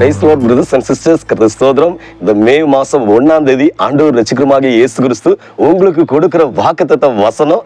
Price brothers and sisters கிறிஸ்தோதரம் இந்த May மாதம் ஒன்றாம் தேதி ஆண்டவர் ரசிகரமாக இயேசு கிறிஸ்து உங்களுக்கு கொடுக்கிற வாக்குத்தத்த வசனம்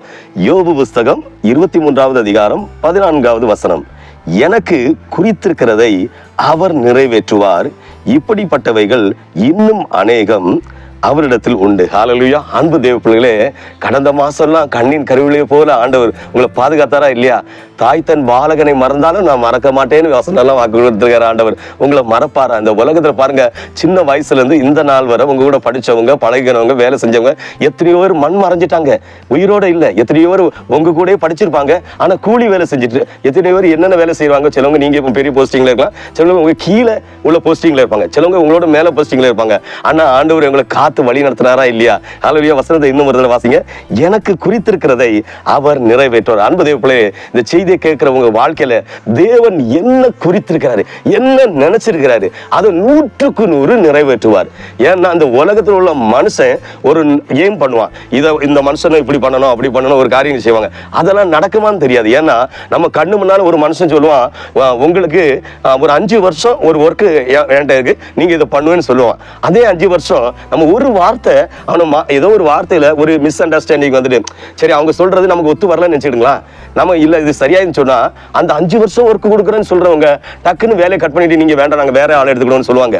யோபு புஸ்தகம் இருபத்தி மூன்றாவது அதிகாரம் பதினான்காவது வசனம். எனக்கு குறித்திருக்கிறதை அவர் நிறைவேற்றுவார். இப்படிப்பட்டவைகள் இன்னும் அநேகம் அவரிடத்தில் உண்டு. ஹalleluya அன்பு தேவ பிள்ளைகளே கடந்த மாசம்லாம் கண்ணின் கருவிலே போல ஆண்டவர் உங்களை பாதுகாத்தாரா இல்லையா? தாய் தன் பாலகனை மறந்தாலும் நான் மறக்க மாட்டேன்னு வசனம் வாக்கு கொடுத்துருக்காரு ஆண்டவர். உங்களை மறப்பாரா? இந்த உலகத்தில் பாருங்க சின்ன வயசுலேருந்து இந்த நாள் வரை உங்க கூட படிச்சவங்க பழகினவங்க வேலை செஞ்சவங்க எத்தனையோ பேர் மண் மறைஞ்சிட்டாங்க. உயிரோட இல்லை எத்தனையோ பேர் உங்க கூட படிச்சிருப்பாங்க ஆனால் கூலி வேலை செஞ்சுட்டு எத்தனையோ பேர் என்னென்ன வேலை செய்வாங்க? சிலவங்க நீங்கள் இப்போ பெரிய போஸ்டிங்கில் இருக்கலாம் சிலவங்க உங்கள் கீழே உள்ள போஸ்டிங்கில் இருப்பாங்க சிலவங்க உங்களோட மேலே போஸ்டிங்கில் இருப்பாங்க. ஆனால் ஆண்டவர் உங்களை காத்து வழி நடத்தினாரா இல்லையா? அளவியா வசனத்தை இன்னும் ஒரு தடவை வாசிங்க. எனக்கு குறித்திருக்கிறதை அவர் நிறைவேற்றுவார். அன்பு தேவ இந்த இந்த செய்தியை கேட்குறவங்க வாழ்க்கையில் தேவன் என்ன குறித்திருக்கிறாரு என்ன நினச்சிருக்கிறாரு அதை நூற்றுக்கு நூறு நிறைவேற்றுவார். ஏன்னா அந்த உலகத்தில் உள்ள மனுஷன் ஒரு ஏம் பண்ணுவான். இதை இந்த மனுஷனை இப்படி பண்ணணும் அப்படி பண்ணணும் ஒரு காரியம் செய்வாங்க. அதெல்லாம் நடக்குமான்னு தெரியாது. ஏன்னா நம்ம கண்ணு முன்னால் ஒரு மனுஷன் சொல்லுவான் உங்களுக்கு ஒரு அஞ்சு வருஷம் ஒரு ஒர்க்கு என்கிட்ட இருக்கு. நீங்கள் இதை பண்ணுவேன்னு சொல்லுவான். அதே அஞ்சு வருஷம் நம்ம ஒரு வார்த்தை அவனை மா- ஏதோ ஒரு வார்த்தையில் ஒரு மிஸ் அண்டர்ஸ்டாண்டிங் வந்துட்டு சரி அவங்க சொல்கிறது நமக்கு ஒத்து வரலன்னு நினச்சிடுங்களா நம்ம இல்லை இது சரி சரியாயின்னு சொன்னால் அந்த அஞ்சு வருஷம் ஒர்க் கொடுக்குறேன்னு சொல்கிறவங்க டக்குன்னு வேலையை கட் பண்ணிட்டு நீங்கள் வேண்டாம் நாங்கள் வேற ஆள் எடுத்துக்கணும்னு சொல்லுவாங்க.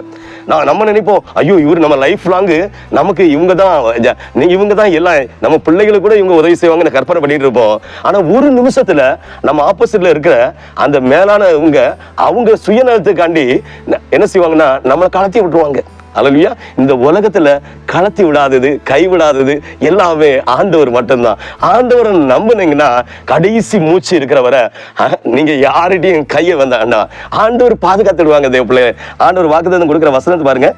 நான் நம்ம நினைப்போம் ஐயோ இவர் நம்ம லைஃப் லாங்கு நமக்கு இவங்க தான் இவங்க தான் எல்லாம் நம்ம பிள்ளைகளுக்கு கூட இவங்க உதவி செய்வாங்கன்னு கற்பனை பண்ணிட்டு இருப்போம். ஆனால் ஒரு நிமிஷத்தில் நம்ம ஆப்போசிட்டில் இருக்கிற அந்த மேலான இவங்க அவங்க சுயநலத்துக்காண்டி என்ன செய்வாங்கன்னா நம்மளை கலத்தி விட்டுருவாங்க. அல்லையா இந்த உலகத்துல கலத்தி விடாதது கைவிடாதது எல்லாமே ஆண்டவர் மட்டும்தான். ஆண்டவரை நம்புனீங்கன்னா கடைசி மூச்சு இருக்கிறவரை நீங்க யார்கிட்டையும் கையை வந்தாண்டா ஆண்டவர் பாதுகாத்துடுவாங்க தேவ பிள்ளை ஆண்டவர் வாக்குதான் கொடுக்குற வசனத்தை பாருங்க.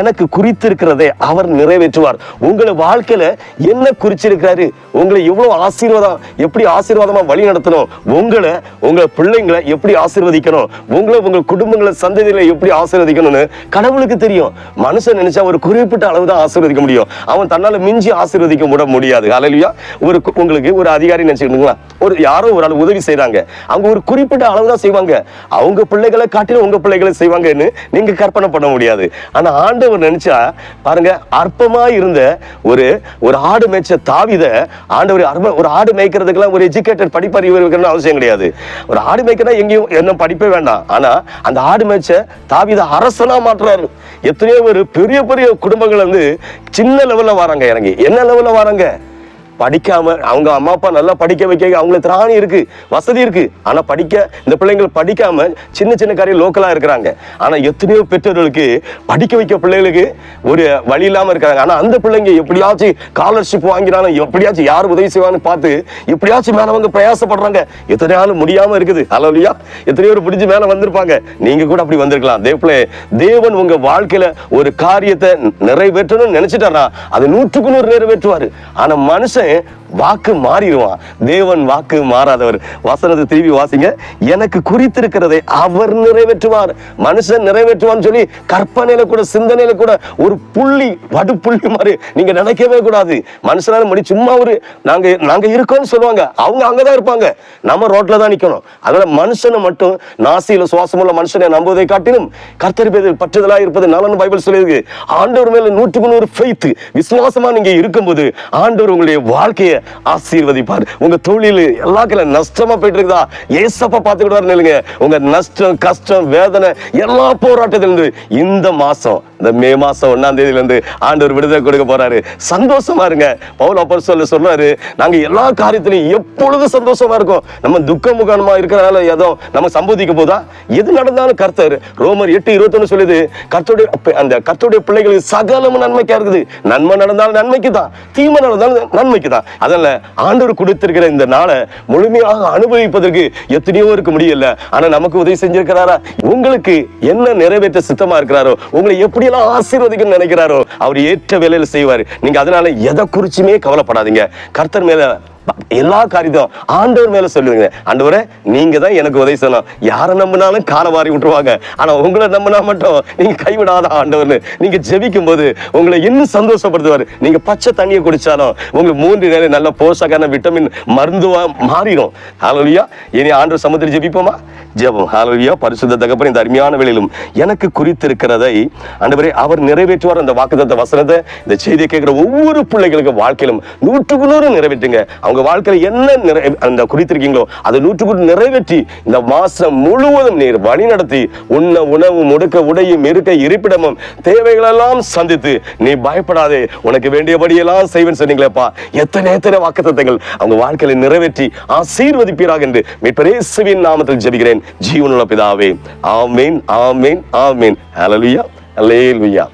எனக்கு குறித்திருக்கிறதை அவர் நிறைவேற்றுவார். உங்களை வாழ்க்கையில என்ன குறிச்சிருக்கிறாரு? உங்களை எவ்வளவு ஆசீர்வாதம் எப்படி ஆசீர்வாதமா வழி நடத்தணும்? உங்களை உங்க பிள்ளைங்களை எப்படி ஆசீர்வதிக்கணும்? உங்களை உங்க குடும்பங்களை சந்ததியில எப்படி ஆசீர்வதிக்கணும்னு கடவுளுக்கு தெரியும். மனுஷன் நினைச்சா ஒரு குறிப்பிட்ட அளவு தான் ஆசீர்வதிக்க முடியும். அவன் தன்னால மிஞ்சி ஆசீர்வதிக்க விட முடியாது. அலையியா ஒரு உங்களுக்கு ஒரு அதிகாரி நினைச்சுக்கிட்டுங்களா? ஒரு யாரோ ஒரு ஆள் உதவி செய்கிறாங்க அவங்க ஒரு குறிப்பிட்ட அளவு தான் செய்வாங்க. அவங்க பிள்ளைகளை காட்டிலும் உங்கள் பிள்ளைகளை செய்வாங்கன்னு நீங்கள் கற்பனை பண்ண முடியாது. ஆனால் ஆண்டவர் நினச்சா பாருங்க அற்பமாக இருந்த ஒரு ஒரு ஆடு மேய்ச்ச தாவித ஆண்டவர் அற்ப ஒரு ஆடு மேய்க்கிறதுக்கெல்லாம் ஒரு எஜுகேட்டட் படிப்பறிவு இருக்கணும்னு அவசியம் கிடையாது. ஒரு ஆடு மேய்க்கிறா எங்கேயும் என்ன படிப்பே வேண்டாம். ஆனால் அந்த ஆடு மேய்ச்ச தாவித அரசனாக மாற்றுறாரு. எத்தனையோ ஒரு பெரிய பெரிய குடும்பங்கள் வந்து சின்ன லெவலில் வராங்க இறங்கி. என்ன லெவலில் வராங்க? படிக்காம அவங்க அம்மா அப்பா நல்லா படிக்க வைக்க அவங்களுக்கு திராணி இருக்கு வசதி இருக்கு. ஆனா படிக்க இந்த பிள்ளைங்கள் படிக்காம சின்ன சின்ன காரியம் லோக்கலா இருக்கிறாங்க. ஆனா எத்தனையோ பெற்றோர்களுக்கு படிக்க வைக்க பிள்ளைகளுக்கு ஒரு வழி இல்லாம இருக்காங்க ஆனா அந்த பிள்ளைங்க எப்படியாச்சும் ஸ்காலர்ஷிப் வாங்கினாலும் எப்படியாச்சும் யார் உதவி செய்வான்னு பார்த்து எப்படியாச்சும் மேல வந்து பிரயாசப்படுறாங்க. எத்தனை நாள் முடியாம இருக்குது. அளவுலையா எத்தனையோ ஒரு பிடிச்சு மேல வந்திருப்பாங்க. நீங்க கூட அப்படி வந்திருக்கலாம். தேவப்பிள்ளை தேவன் உங்க வாழ்க்கையில ஒரு காரியத்தை நிறைவேற்றணும்னு நினைச்சிட்டாரா அது நூற்றுக்கு நூறு நிறைவேற்றுவாரு. ஆனா மனுஷன் ¿eh? வாக்கு மாறிடுவான். தேவன் வாக்கு மாறாதவர். வசனத்தை திருப்பி வாசிங்க. எனக்கு குறித்திருக்கிறதை அவர் நிறைவேற்றுவார். மனுஷன் நிறைவேற்றுவான்னு சொல்லி கற்பனையில கூட சிந்தனையில கூட ஒரு புள்ளி வடு புள்ளி மாதிரி நீங்க நினைக்கவே கூடாது. மனுஷனால முடி சும்மா ஒரு நாங்க நாங்க இருக்கோம்னு சொல்லுவாங்க. அவங்க அங்கதான் இருப்பாங்க. நம்ம ரோட்ல தான் நிக்கணும். அதனால மனுஷனை மட்டும் நாசியில சுவாசமுள்ள மனுஷனை நம்புவதை காட்டிலும் கர்த்தர் பேரில் பற்றுதலா இருப்பது நலன் பைபிள் சொல்லியிருக்கு. ஆண்டவர் மேல நூற்றுக்கு நூறு ஃபெய்த் விசுவாசமா நீங்க இருக்கும்போது ஆண்டவர் உங்களுடைய வாழ்க்கையை ஆசீர்வதிப்பார். உங்க தொழில் எல்லாத்துல நஷ்டமா போயிட்டு இருக்குதா ஏசப்பா பார்த்துக்கிட்டு நில்லுங்க. உங்க நஷ்டம் கஷ்டம் வேதனை எல்லா போராட்டத்திலிருந்து இந்த மாசம் இந்த மே மாசம் ஒன்றாம் தேதியிலேருந்து ஆண்டவர் விடுதலை கொடுக்க போறாரு. சந்தோஷமா இருங்க. பவுல் அப்பர் சொல்ல சொல்றாரு நாங்க எல்லா காரியத்திலையும் எப்பொழுதும் சந்தோஷமா இருக்கோம்? நம்ம துக்க முகமா இருக்கிறனால ஏதோ நம்ம சம்போதிக்க போதா? எது நடந்தாலும் கர்த்தர் ரோமர் எட்டு இருபத்தொன்னு சொல்லுது கர்த்தருடைய அந்த கர்த்தருடைய பிள்ளைகளுக்கு சகலமும் நன்மைக்கா இருக்குது. நன்மை நடந்தாலும் நன்மைக்கு தான் தீமை நடந்தாலும் நன்மைக்கு தான் அதனால ஆண்டவர் கொடுத்திருக்கிற இந்த நாளை முழுமையாக அனுபவிப்பதற்கு எத்தனையோ இருக்க முடியல. ஆனா நமக்கு உதவி செஞ்சிருக்கிறாரா? உங்களுக்கு என்ன நிறைவேற்ற சித்தமா இருக்கிறாரோ? உங்களை எல்லாம் ஆசீர்வதிக்கணும்னு நினைக்கிறாரோ அவர் ஏற்ற வேலையில் செய்வார். நீங்க அதனால எதை குறிச்சுமே கவலைப்படாதீங்க. கர்த்தர் மேல எல்லா காரியத்தையும் ஆண்டவர் மேல சொல்லுங்க. ஆண்டவரே நீங்க தான் எனக்கு உதவி செய்யணும். யாரை நம்பினாலும் காலை வாரி விட்டுருவாங்க. ஆனா உங்களை நம்பினா மட்டும் நீங்க கைவிடாத ஆண்டவர்னு. நீங்க ஜெபிக்கும் போது உங்களை இன்னும் சந்தோஷப்படுத்துவார். நீங்க பச்சை தண்ணியை குடிச்சாலும் உங்களுக்கு மூன்று நேரம் நல்ல போஷக்கான விட்டமின் மருந்துவா மாறிடும். ஹalleluya இனி ஆண்டவர் சமுத்திரம் ஜெபிப்போமா? ஜெபம். ஹalleluya பரிசுத்த தகப்பன் இந்த அருமையான வேளையிலும் எனக்கு குறித்திருக்கிறதை ஆண்டவரே அவர் நிறைவேற்றுவார். அந்த வாக்குத்தத்த வசனத்தை இந்த செய்தியை கேட்கிற ஒவ்வொரு பிள்ளைகளுக்கு வாழ்க்கையிலும் நூற்றுக்கு நூறு நிறைவேற்றுங்க. அவங்க வாழ்க்கையில என்ன நிறை அந்த குறித்திருக்கீங்களோ அதை நூற்றுக்கு நிறைவேற்றி இந்த மாசம் முழுவதும் நீர் வழி நடத்தி உன்ன உணவு முடுக்க உடையும் இருக்க இருப்பிடமும் தேவைகளெல்லாம் சந்தித்து நீ பயப்படாதே உனக்கு வேண்டியபடியெல்லாம் செய்வேன் சொன்னீங்களேப்பா. எத்தனை எத்தனை வாக்குத்தத்தங்கள் அவங்க வாழ்க்கையில நிறைவேற்றி ஆசீர்வதிப்பீராக என்று மீட்பரேசுவின் நாமத்தில் ஜெபிக்கிறேன். ஜீவனுள்ள பிதாவே ஆமேன் ஆமேன் ஆமேன். ஹலலுயா ஹலேலுயா